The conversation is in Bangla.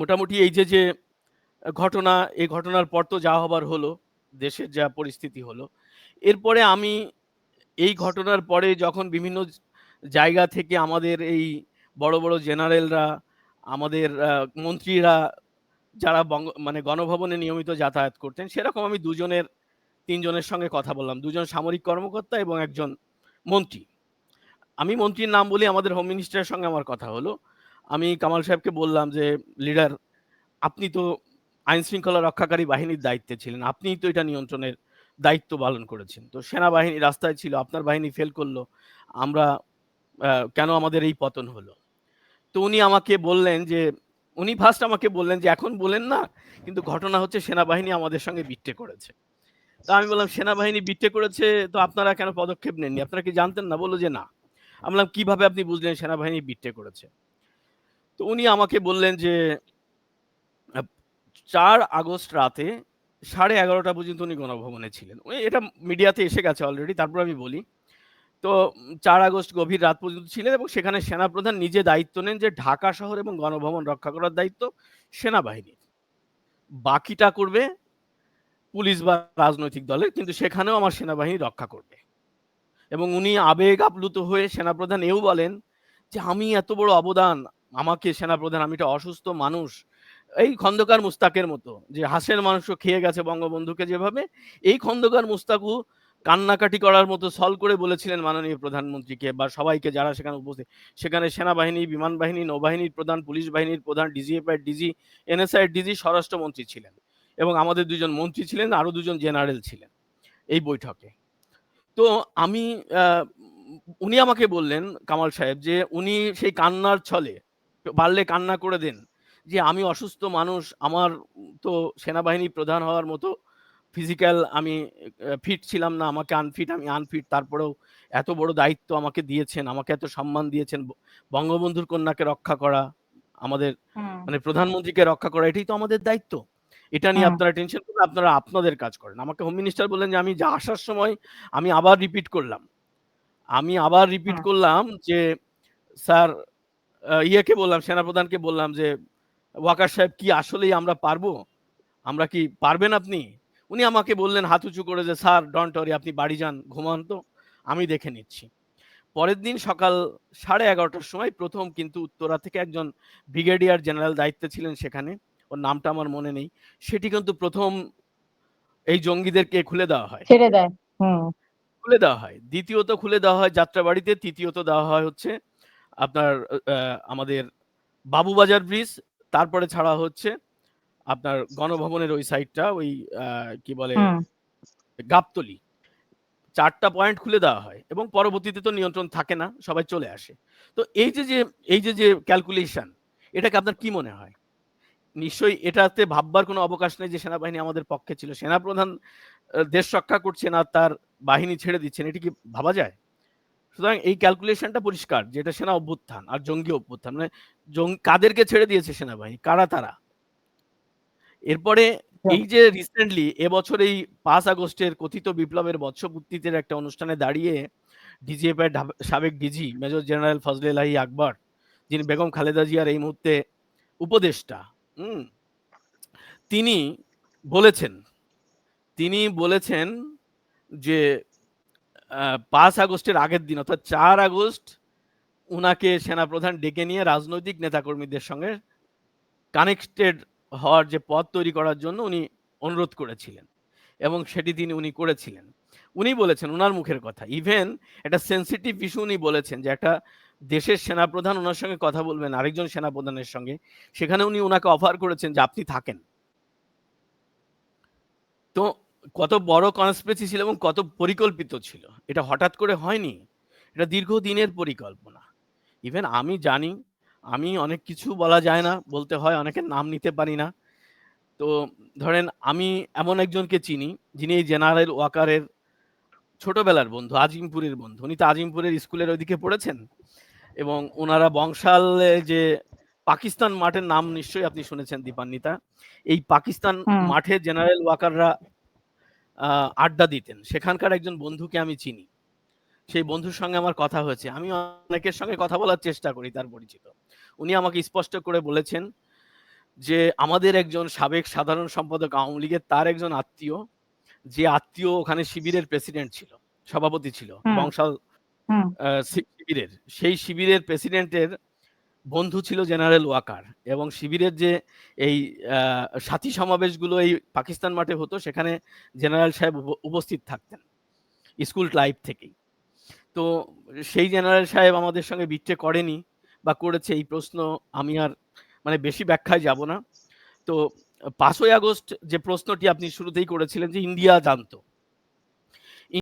মোটামুটি এই যে যে ঘটনা, এই ঘটনার পর তো যা হবার হলো, দেশের যা পরিস্থিতি হলো, এরপরে আমি এই ঘটনার পরে যখন বিভিন্ন জায়গা থেকে আমাদের এই বড় বড় জেনারেলরা, আমাদের মন্ত্রীরা যারা বঙ্গ মানে গণভবনে নিয়মিত যাতায়াত করতেন, সেরকম আমি দুজনের, তিনজনের সঙ্গে কথা বললাম। দুজন সামরিক কর্মকর্তা এবং একজন মন্ত্রী। আমি মন্ত্রীর নাম বলি আমাদের হোম মিনিস্টারের সঙ্গে আমার কথা হলো। আমি কামাল সাহেবকে বললাম যে, লিডার, আপনি তো আইন শৃঙ্খলা রক্ষাকারী বাহিনীর দায়িত্বে ছিলেন। আপনিই তো এটা নিয়ন্ত্রণের দায়িত্ব পালন করেছেন। তো সেনাবাহিনী রাস্তায় ছিল, আপনার বাহিনী ফেল করল। আমরা কেন আমাদের এই পতন হলো? তো উনি আমাকে বললেন যে, উনি ফার্স্ট আমাকে বললেন যে, এখন বলেন না, কিন্তু ঘটনা হচ্ছে সেনাবাহিনী আমাদের সঙ্গে বিট্টে করেছে। তা আমি বললাম, সেনাবাহিনী বিট্টে করেছে, তো আপনারা কেন পদক্ষেপ নেননি? আপনারা কি জানতেন না? বলল যে, না। আমি বললাম, কীভাবে আপনি বুঝলেন সেনাবাহিনী বিট্টে করেছে? তো উনি আমাকে বললেন যে চার আগস্ট রাতে সাড়ে এগারোটা পর্যন্ত উনি গণভবনে ছিলেন। এটা মিডিয়াতে এসে গেছে অলরেডি তারপর আমি বলি। তো চার আগস্ট গভীর রাত পর্যন্ত ছিলেন এবং সেখানে সেনাপ্রধান নিজে দায়িত্ব নেন যে ঢাকা শহর এবং গণভবন রক্ষা করার দায়িত্ব সেনাবাহিনীর। বাকিটা করবে পুলিশ বা রাজনৈতিক দলের, কিন্তু সেখানেও আমার সেনাবাহিনী রক্ষা করবে। এবং উনি আবেগ আপ্লুত হয়ে সেনাপ্রধান এও বলেন যে, আমি এত বড় অবদান আমাকে সেনাপ্রধান, আমি একটা অসুস্থ মানুষ। এই খন্দকার মুস্তাকের মতো, যে হাসের মাংস খেয়ে গেছে বঙ্গবন্ধুকে যেভাবে, এই খন্দকার মুস্তাকু কান্নাকাটি করার মতো সল করে বলেছিলেন মাননীয় প্রধানমন্ত্রীকে, বা সবাইকে যারা সেখানে উপস্থিত। সেখানে সেনাবাহিনী, বিমান বাহিনী, নৌবাহিনীর প্রধান, পুলিশ বাহিনীর প্রধান, ডিজিএফআই, ডিজি, এনএসআই, ডিজি স্বরাষ্ট্রমন্ত্রী ছিলেন। এবং আমাদের দুজন মন্ত্রী ছিলেন, আরও দুজন জেনারেল ছিলেন এই বৈঠকে। তো আমি উনি আমাকে বললেন, কামাল সাহেব, যে উনি সেই কান্নার ছলে পারলে কান্না করে দেন। যে আমি অসুস্থ মানুষ আমার তো সেনাবাহিনী প্রধান হওয়ার মতো ফিজিক্যাল আমি ফিট ছিলাম না আমাকে আনফিট আমি আনফিট তারপরেও এত বড় দায়িত্ব আমাকে দিয়েছেন আমাকে এত সম্মান দিয়েছেন বঙ্গবন্ধুর কন্যাকে রক্ষা করা আমাদের মানে প্রধানমন্ত্রীকে রক্ষা করা এটাই তো আমাদের দায়িত্ব। এটা নিয়ে আপনারা টেনশন করেন আপনারা আপনাদের কাজ করেন। আমাকে হোম মিনিস্টার বললেন যে আমি যা আসার সময় আমি আবার রিপিট করলাম। আমি আবার রিপিট করলাম যে স্যার ইয়েকে বললাম সেনাপ্রধানকে বললাম যে ওয়াকার সাহেব কি আসলেই আমরা পারব? আমরা কি পারবেন আপনি? উনি আমাকে বললেন হাত উঁচু করে যে স্যার ডন্ট অরি আপনি বাড়ি যান ঘুমান তো। আমি দেখে নিচ্ছি। পরের দিন সকাল সাড়ে এগারোটার সময় প্রথম কিন্তু উত্তরা থেকে একজন ব্রিগেডিয়ার জেনারেল দায়িত্বে ছিলেন সেখানে। ওর নামটা আমার মনে নেই। সেটি কিন্তু প্রথম এই জঙ্গিদেরকে খুলে দেওয়া হয়। ছেড়ে দেয় খুলে দেওয়া হয়। দ্বিতীয়ত খুলে দেওয়া হয় যাত্রাবাড়িতে তৃতীয়ত দেওয়া হয় হচ্ছে আপনার আমাদের বাবুবাজার ব্রিজ তারপরে ছাড়া হচ্ছে আপনার গণভবনের ওই সাইডটা ওই কি বলে গাবতলি। চারটা পয়েন্ট খুলে দেওয়া হয় এবং পরবর্তীতে তো নিয়ন্ত্রণ থাকে না সবাই চলে আসে। তো এই যে যে এই যে যে ক্যালকুলেশন এটাকে আপনার কি মনে হয়? নিশ্চয়ই এটাতে ভাববার কোনো অবকাশ নেই যে সেনাবাহিনী আমাদের পক্ষে ছিল। সেনাপ্রধান দেশ রক্ষা করছেন আর তার বাহিনী ছেড়ে দিচ্ছেন এটি কি ভাবা যায়? সুতরাং এই ক্যালকুলেশনটা পরিষ্কার যে এটা সেনা অভ্যুত্থান আর জঙ্গি অভ্যুত্থান মানে কাদেরকে ছেড়ে দিয়েছে সেনাবাহিনী? কারা তারা? এরপরে এই যে রিসেন্টলি এবছর এই পাঁচ আগস্টের কথিত বিপ্লবের বৎসপূর্তিতে একটা অনুষ্ঠানে দাঁড়িয়ে ডিজিএফ এর সাবেক ডিজি মেজর জেনারেল ফজলে লাহি আকবর যিনি বেগম খালেদা জিয়ার এই মুহূর্তে উপদেষ্টা। হুম? তিনি বলেছেন তিনি বলেছেন যে পাঁচ আগস্টের আগের দিন, অর্থাৎ চার আগস্ট, উনাকে সেনাপ্রধান ডেকে নিয়ে রাজনৈতিক নেতাকর্মীদের সঙ্গে কানেক্টেড হওয়ার যে পথ তৈরি করার জন্য উনি অনুরোধ করেছিলেন এবং সেটি তিনি উনি করেছিলেন। উনি বলেছেন ওনার মুখের কথা ইভেন একটা সেন্সিটিভ ইস্যু উনি বলেছেন যে একটা দেশের সেনাপ্রধান ওনার সঙ্গে কথা বলবেন, আরেকজন সেনাপ্রধানের সঙ্গে, সেখানে উনি ওনাকে অফার করেছেন যে আপনি থাকেন। তো কত বড় কনস্পেসি ছিল এবং কত পরিকল্পিত ছিল। এটা হঠাৎ করে হয়নি। এটা দীর্ঘদিনের পরিকল্পনা। ইভেন আমি জানি আমি অনেক কিছু বলা যায় না বলতে হয় অনেকের নাম নিতে পারি না। তো ধরেন আমি এমন একজনকে চিনি যিনি এই জেনারেল ওয়াকারের ছোটবেলার বন্ধু আজিমপুরের বন্ধু। উনি তো আজিমপুরের স্কুলের ওইদিকে পড়েছেন। এবং ওনারা বংশালে যে পাকিস্তান মাঠের নাম নিশ্চয়ই আপনি শুনেছেন দীপান্বিতা। এই পাকিস্তান মাঠে জেনারেল ওয়াকাররা আড্ডা দিতেন। সেখানকার একজন বন্ধুকে আমি চিনি। সেই বন্ধুর সঙ্গে আমার কথা হয়েছে। আমি অনেকের সঙ্গে কথা বলার চেষ্টা করি তার পরিচিত। উনি আমাকে স্পষ্ট করে বলেছেন যে আমাদের একজন সাবেক সাধারণ সম্পাদক আওয়ামী লীগের তার একজন আত্মীয় যে আত্মীয় ওখানে শিবিরের প্রেসিডেন্ট ছিল সভাপতি ছিল। বংশাল শিবিরের। সেই শিবিরের প্রেসিডেন্টের বন্ধু ছিল জেনারেল ওয়াকার এবং শিবিরের যে এই সাথী সমাবেশগুলো এই পাকিস্তান মাঠে হতো, সেখানে জেনারেল সাহেব উপস্থিত থাকতেন, স্কুল লাইফ থেকেই। তো সেই জেনারেল সাহেব আমাদের সঙ্গে বিচ্ছে করেনি বা করেছে এই প্রশ্ন আমি আর মানে বেশি ব্যাখ্যায় যাব না। তো পাঁচই আগস্ট যে প্রশ্নটি আপনি শুরুতেই করেছিলেন যে ইন্ডিয়া জানতো